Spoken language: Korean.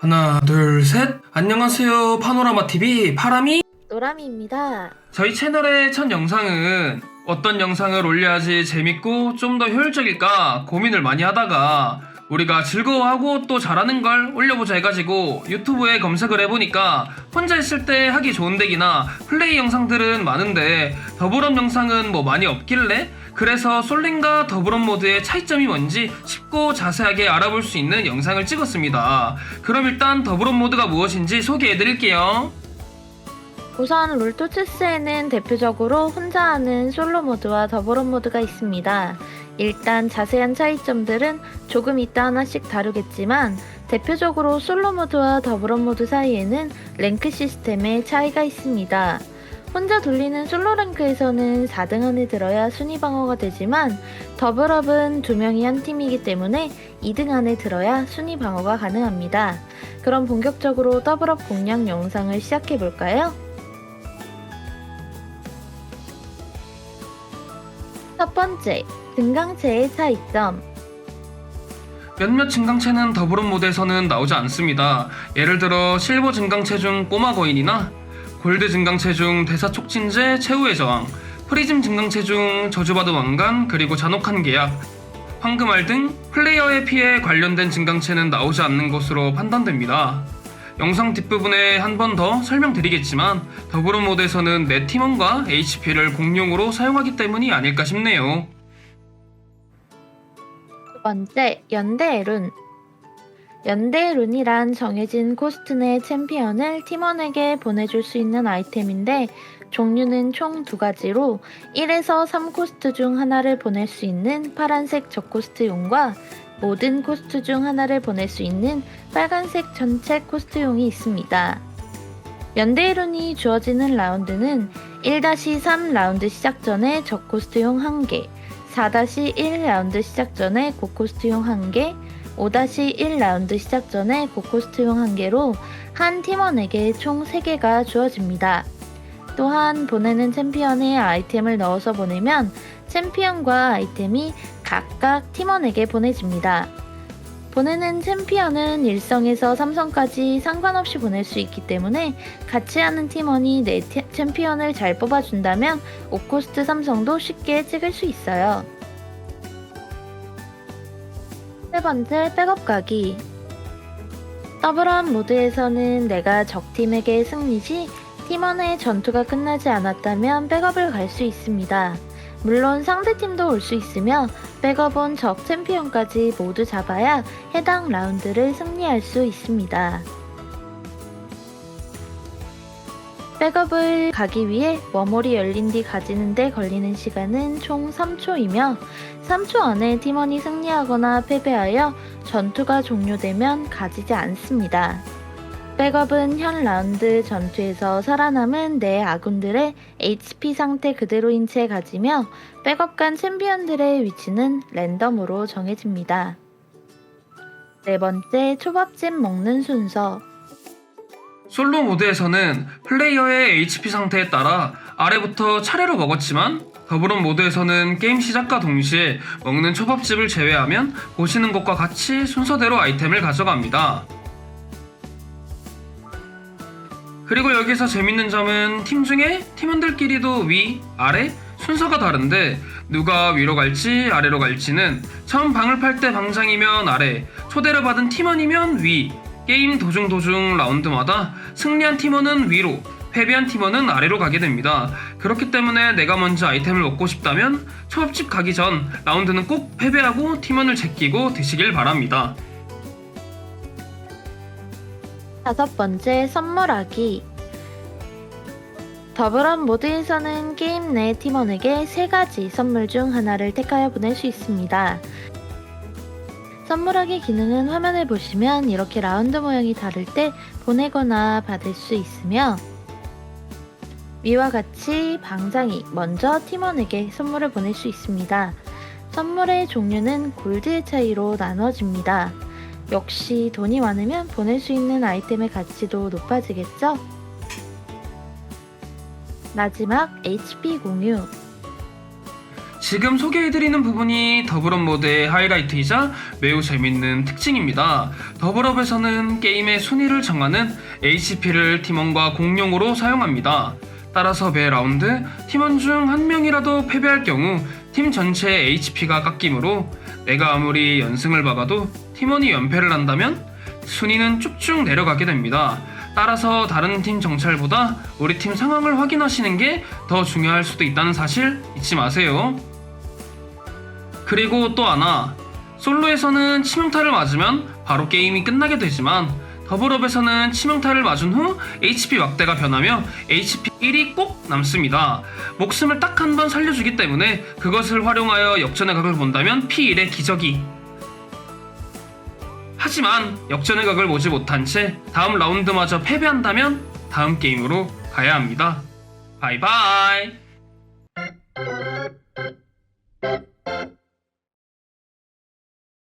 하나, 둘, 셋. 안녕하세요. 파노라마 TV 파라미. 노람이입니다. 저희 채널의 첫 영상은 어떤 영상을 올려야지 재밌고 좀 더 효율적일까 고민을 많이 하다가 우리가 즐거워하고 또 잘하는 걸 올려보자 해가지고 유튜브에 검색을 해보니까 혼자 있을 때 하기 좋은 덱이나 플레이 영상들은 많은데 더블업 영상은 뭐 많이 없길래 그래서 솔랭과 더블업 모드의 차이점이 뭔지 쉽고 자세하게 알아볼 수 있는 영상을 찍었습니다. 그럼 일단 더블업 모드가 무엇인지 소개해드릴게요. 우선 롤토체스에는 대표적으로 혼자 하는 솔로 모드와 더블업 모드가 있습니다. 일단 자세한 차이점들은 조금 이따 하나씩 다루겠지만 대표적으로 솔로 모드와 더블업 모드 사이에는 랭크 시스템의 차이가 있습니다. 혼자 돌리는 솔로 랭크에서는 4등 안에 들어야 순위 방어가 되지만 더블업은 두 명이 한 팀이기 때문에 2등 안에 들어야 순위 방어가 가능합니다. 그럼 본격적으로 더블업 공략 영상을 시작해 볼까요? 첫 번째, 등강체의 차이점. 몇몇 증강체는 더블업 모드에서는 나오지 않습니다. 예를 들어 실버 증강체 중 꼬마 거인이나 골드 증강체 중 대사 촉진제 최후의 저항, 프리즘 증강체 중 저주받은 왕관 그리고 잔혹한 계약, 황금알 등 플레이어의 피해 관련된 증강체는 나오지 않는 것으로 판단됩니다. 영상 뒷부분에 한 번 더 설명드리겠지만 더블업 모드에서는 내 팀원과 HP를 공용으로 사용하기 때문이 아닐까 싶네요. 두 번째, 연대룬. 연대룬이란 정해진 코스트 내 챔피언을 팀원에게 보내줄 수 있는 아이템인데 종류는 총 두 가지로 1에서 3코스트 중 하나를 보낼 수 있는 파란색 적코스트용과 모든 코스트 중 하나를 보낼 수 있는 빨간색 전체 코스트용이 있습니다. 연대룬이 주어지는 라운드는 1-3 라운드 시작 전에 적코스트용 1개, 4-1 라운드 시작 전에 고코스트용 1개, 5-1 라운드 시작 전에 고코스트용 1개로 한 팀원에게 총 3개가 주어집니다. 또한 보내는 챔피언의 아이템을 넣어서 보내면 챔피언과 아이템이 각각 팀원에게 보내집니다. 보내는 챔피언은 1성에서 3성까지 상관없이 보낼 수 있기 때문에 같이 하는 팀원이 내 태- 챔피언을 잘 뽑아준다면 5코스트 3성도 쉽게 찍을 수 있어요. 세 번째, 백업 가기. 더블업 모드에서는 내가 적팀에게 승리 시 팀원의 전투가 끝나지 않았다면 백업을 갈 수 있습니다. 물론 상대팀도 올 수 있으며 백업온 적 챔피언까지 모두 잡아야 해당 라운드를 승리할 수 있습니다. 백업을 가기 위해 워몰이 열린 뒤 가지는데 걸리는 시간은 총 3초이며 3초 안에 팀원이 승리하거나 패배하여 전투가 종료되면 가지지 않습니다. 백업은 현 라운드 전투에서 살아남은 내 아군들의 HP 상태 그대로인 채 가지며 백업 간 챔피언들의 위치는 랜덤으로 정해집니다. 네 번째, 초밥집 먹는 순서. 솔로 모드에서는 플레이어의 HP 상태에 따라 아래부터 차례로 먹었지만 더블업 모드에서는 게임 시작과 동시에 먹는 초밥집을 제외하면 보시는 것과 같이 순서대로 아이템을 가져갑니다. 그리고 여기서 재밌는 점은 팀 중에 팀원들끼리도 위, 아래 순서가 다른데 누가 위로 갈지 아래로 갈지는 처음 방을 팔 때 방장이면 아래, 초대를 받은 팀원이면 위, 게임 도중 도중 라운드마다 승리한 팀원은 위로, 패배한 팀원은 아래로 가게 됩니다. 그렇기 때문에 내가 먼저 아이템을 먹고 싶다면 초밥집 가기 전 라운드는 꼭 패배하고 팀원을 제끼고 드시길 바랍니다. 다섯 번째, 선물하기. 더블업 모드에서는 게임 내 팀원에게 세 가지 선물 중 하나를 택하여 보낼 수 있습니다. 선물하기 기능은 화면을 보시면 이렇게 라운드 모양이 다를 때 보내거나 받을 수 있으며 위와 같이 방장이 먼저 팀원에게 선물을 보낼 수 있습니다. 선물의 종류는 골드의 차이로 나눠집니다. 역시 돈이 많으면 보낼 수 있는 아이템의 가치도 높아지겠죠? 마지막 HP 공유. 지금 소개해드리는 부분이 더블업 모드의 하이라이트이자 매우 재밌는 특징입니다. 더블업에서는 게임의 순위를 정하는 HP를 팀원과 공용으로 사용합니다. 따라서 매 라운드 팀원 중 한 명이라도 패배할 경우 팀 전체의 HP가 깎이므로 내가 아무리 연승을 박아도 팀원이 연패를 한다면 순위는 쭉쭉 내려가게 됩니다. 따라서 다른 팀 정찰보다 우리 팀 상황을 확인하시는 게 더 중요할 수도 있다는 사실 잊지 마세요. 그리고 또 하나 솔로에서는 치명타를 맞으면 바로 게임이 끝나게 되지만 더블업에서는 치명타를 맞은 후 HP 막대가 변하며 HP 1이 꼭 남습니다. 목숨을 딱 한 번 살려주기 때문에 그것을 활용하여 역전의 각을 본다면 P1의 기적이 하지만 역전의 각을 보지 못한 채 다음 라운드마저 패배한다면 다음 게임으로 가야 합니다. 바이바이